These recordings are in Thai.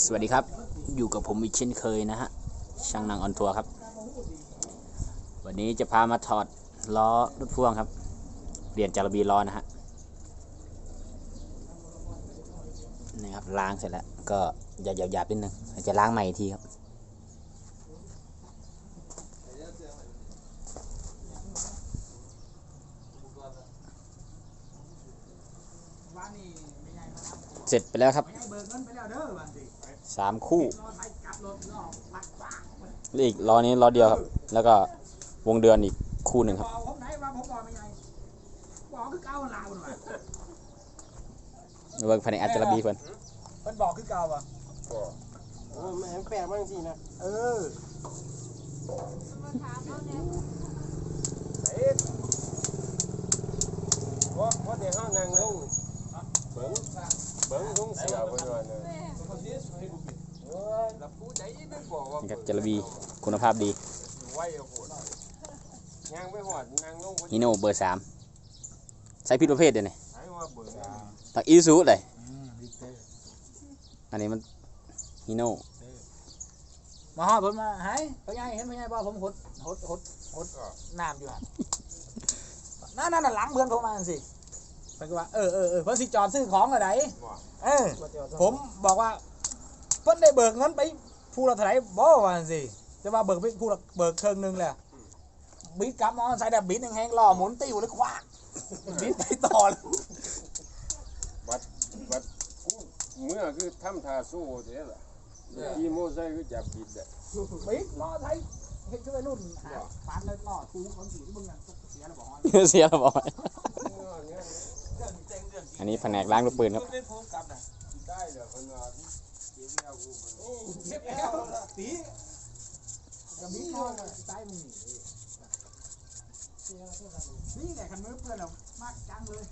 สวัสดีครับ อยู่กับผมอีกเช่นเคยนะฮะ ช่างนางออนทัวร์ครับ วันนี้จะพามาถอดล้อรถพ่วงครับ เปลี่ยนจารบีล้อนะฮะ นี่ครับล้างเสร็จแล้ว ก็หยาบหยาบนิดนึงจะล้างใหม่อีกทีครับวันนี้ไม่ใหญ่มาครับเสร็จไปแล้วครับ สิสามคู่รอไทยกลับรถรอบปักปากมันแล้วอีกล้อนี้ล้อเดียวครับ แล้วก็วงเดือนอีกคู่หนึ่งครับบอกผมไหนว่าผมบอกไม่ใหญ่บอกคือเก่าลาวหน่อยเวิร์กภายในอัจจารบีเพิ่นมันบอกคือเก่าอะโอ้ยแม่งแปลกมากสินะเออว่าว่าเดี๋ยวห้างนางลงเบิ้งเบิ้งลงเสียไปด้วยนะ นี่ครับจารบีคุณภาพดีไว้โหดยางไม่หอดนางลงฮิโน่เบอร์สามใช้พิษประเภทเดียวนี่ใช้ว่าเบิ้งตักอีซูเลยอืมวิกเตอร์อันนี้มันฮิโน่มาฮอดผมมาหายพ่อใหญ่เห็นพ่อใหญ่บอกผมหดหดหดหดน้ำอยู่ฮะนั่นนั่นนะหลังเพื่อนผมมาสิเพิ่นก็ว่าเออเออเออเพิ่นสิจอดซื้อของอะไรเออผมบอกว่า เพิ่นได้เบิกเงินไปผู้ละเท่าไหร่บ่ว่าจังสิจะว่าเบิกไปผู้ละเบิกเครื่องหนึงแหละบิดกลับมอใส่แต่บิดแห้งๆล่อหมุนติ้วเลยคว้าบิดไปต่อเลย บัดบัดกูเมื่อคือทำทาสู้เสียละขี่โม่ไซค์คือจับบิดอะบิดล่อไทยเฮ็ดช่วยรุ่นหาปานเลยล่อทูคนสีที่มึงน่ะเสียแล้วบอกว่าเสียแล้วบอยอันนี้แผนกล้างลูกปืนครับได้เหรอคนว่าเดี๋ยวแมวกูมัน เจ็บแล้วตีจะบิดล่อเลยใต้มึงนี่นี่แหละคันมือเพื่อนเรามากจังเลย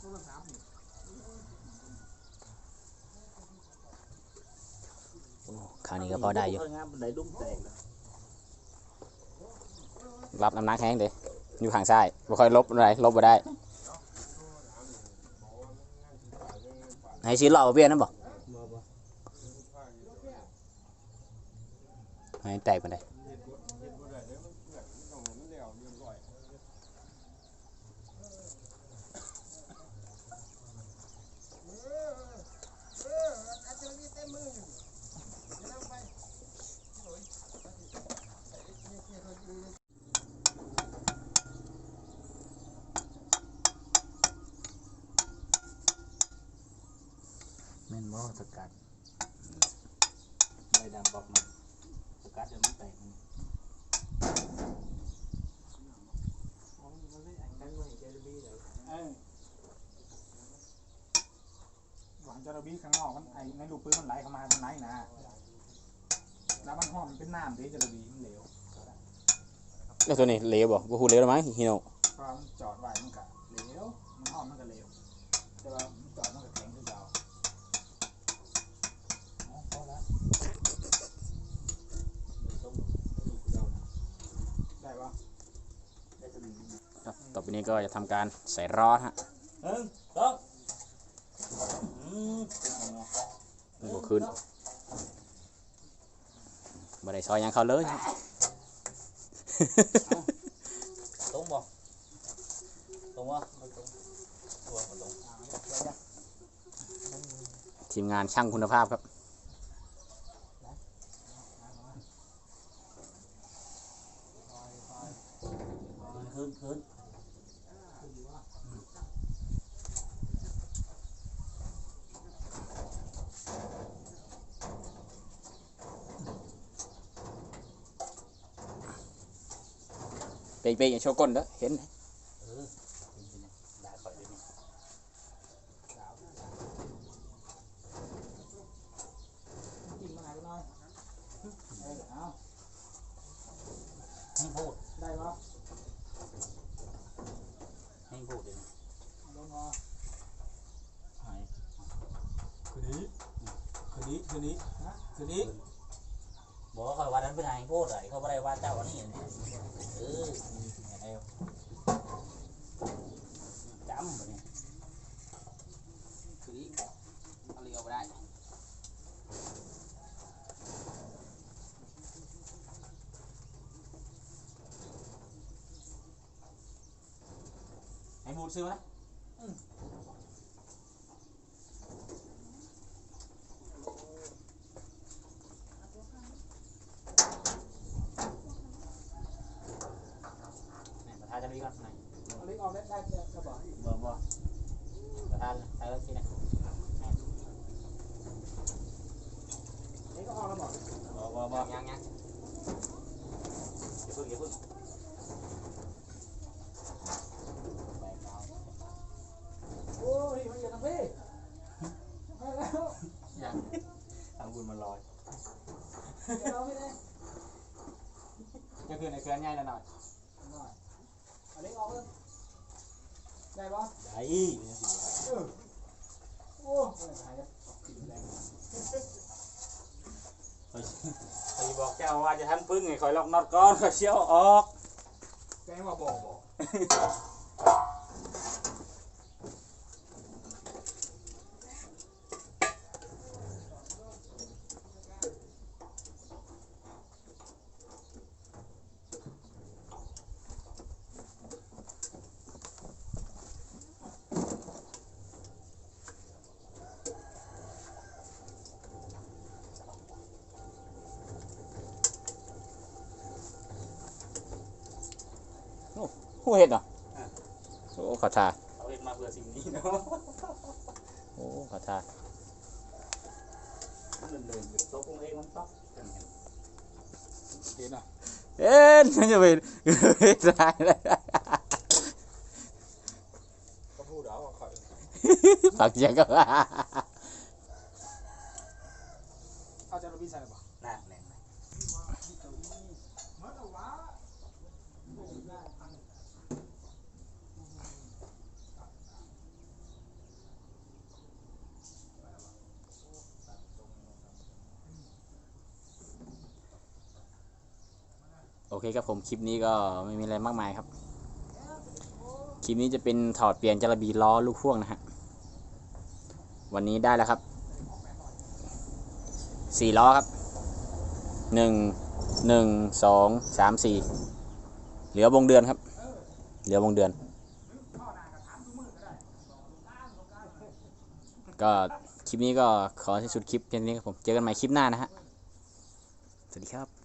โทรศัพท์นี่คราวนี้ก็พอได้อยู่งามบันไดดุ้มแตกรับน้ำหนักแห้งเด้อยู่ข้างซ้ายบ่ค่อยลบอะไรลบบ่ได้ ให้ซื้อเหล้าเบียนั่นบ่บ่บ่ ให้แตกปานใดแม่นบ่สกัดใบดำบอกมันส กัดเดี๋ยวมันแตกมันเออหวังจะระบีข้างนอกมันไอ้ในลูกปืนมันไหลเข้ามาข้างในนะแล้วมันห้อมนเป็นน้ำเดี๋ยวจะระบีมันเหลวแล้วตัวนี้เหลวบ่บ่ฮู้เหลวแล้วมั้งฮิโน่เพราะว่ามันจอดไว้มันก็เหลวมันห้อมมันก็เหลวแต่ว่ามันจอดมันก็แข็งคือเก่าอ๋อพอแล้ว ได้ปะครับต่อไปนี้ก็จะทำการใส่รอดฮะหนึ่งสองอืมมันบ่ขึ้นบ่ได้ซอยหยังเข้าเลยฮะตรงบ่ตรงวะไม่ตรงตัวบ่ตรงทีมงานช่างคุณภาพครับ ขึ้นขึ้นเป๊กๆอย่าโชว์ก้นเด้อเห็นเออได้ข่อยเลยนี่จิ้มมาไหนก็น้อยเออเอาให้พูด คืนนี้คืนนี้บอกว่าคอยวันนั้นไปทางโพดเลยเขาไม่ได้ว่าเจ้าวันนี้เออไอ้จำเนี่คืนนี้เอาเรียวไปได้ไอ้มูดซื้อไหม นอยู่ทางพี่มาแล้วยังทางบุญมันลอยเดี๋ยวเราไม่ได้จะขึ้นในเคลื่อนให อาเล็กออกเลยได้ปะได้เออโอ้ยหายแล้วกินแรงไปบอกเจ้าว่าจะทันปึ้งไงคอยล็อกน็อตก้อนคอยเชี่ยวออกแกงว่าบอกบอก ผู้เฮ็ดเหรอโอ้ขอทาเอาเห็นมาเพื่อสิ่งนี้เนาะโอ้ขอทามันเดินๆตกลงเองมันตกเห็นอะเอ็นมันจะเป็นไม่ได้เลยก็พูดเอาว่าข่อยฝักเจียก็ว่า เอาจารย์บินใส่หรือเปล่า น่าแน่น โอ เคครับผมคลิปนี้ก็ไม่มีอะไรมากมายครับ คลิปนี้จะเป็นถอดเปลี่ยนจระบีล้อลูกพ่วงนะฮะ วันนี้ได้แล้วครับสี่ล้อครับหนึ่งหนึ่งสองสามสี่เหลือวงเดือนครับ เหลือวงเดือน ก็คลิปนี้ก็ขอที่สุดคลิปเพียงนี้ครับผม เจอกันใหม่คลิปหน้านะฮะ สวัสดีครับ